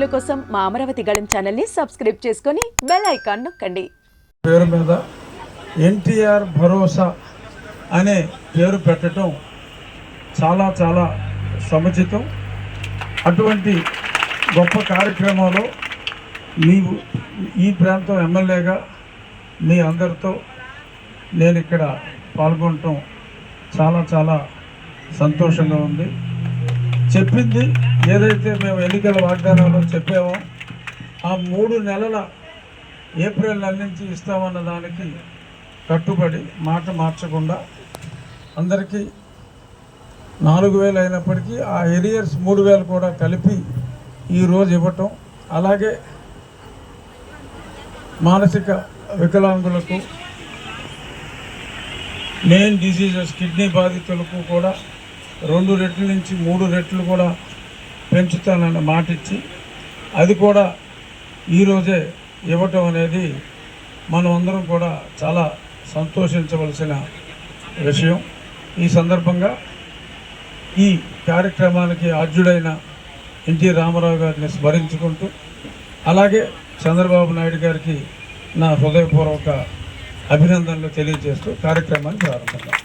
వీడియోల కోసం మా అమరావతి గళం ఛానల్ని సబ్స్క్రైబ్ చేసుకొని బెల్ ఐకాన్ నొక్కండి. పేరు మీద ఎన్టీఆర్ భరోసా అనే పేరు పెట్టడం చాలా చాలా సముచితం. అటువంటి గొప్ప కార్యక్రమంలో నీవు ఈ ప్రాంతం ఎమ్మెల్యేగా మీ అందరితో నేను ఇక్కడ పాల్గొనటం చాలా చాలా సంతోషంగా ఉంది. చెప్పింది. ఏదైతే మేము ఎన్నికల వాగ్దానంలో చెప్పామో ఆ మూడు నెలల ఏప్రిల్ నెల నుంచి ఇస్తామన్న దానికి కట్టుబడి మాట మార్చకుండా అందరికీ నాలుగు వేలు అయినప్పటికీ ఆ ఎరియర్స్ మూడు వేలు కూడా కలిపి ఈరోజు ఇవ్వటం అలాగే మానసిక వికలాంగులకు మెయిన్ డిసీజెస్ కిడ్నీ బాధితులకు కూడా రెండు రెట్ల నుంచి మూడు రెట్లు కూడా పెంచుతానన్న మాట ఇచ్చి అది కూడా ఈరోజే ఇవ్వటం అనేది మనం అందరం కూడా చాలా సంతోషించవలసిన విషయం. ఈ సందర్భంగా ఈ కార్యక్రమానికి ఆద్యుడైన ఎన్టీ రామారావు గారిని స్మరించుకుంటూ అలాగే చంద్రబాబు నాయుడు గారికి నా హృదయపూర్వక అభినందనలు తెలియజేస్తూ కార్యక్రమాన్ని ప్రారంభిద్దాం.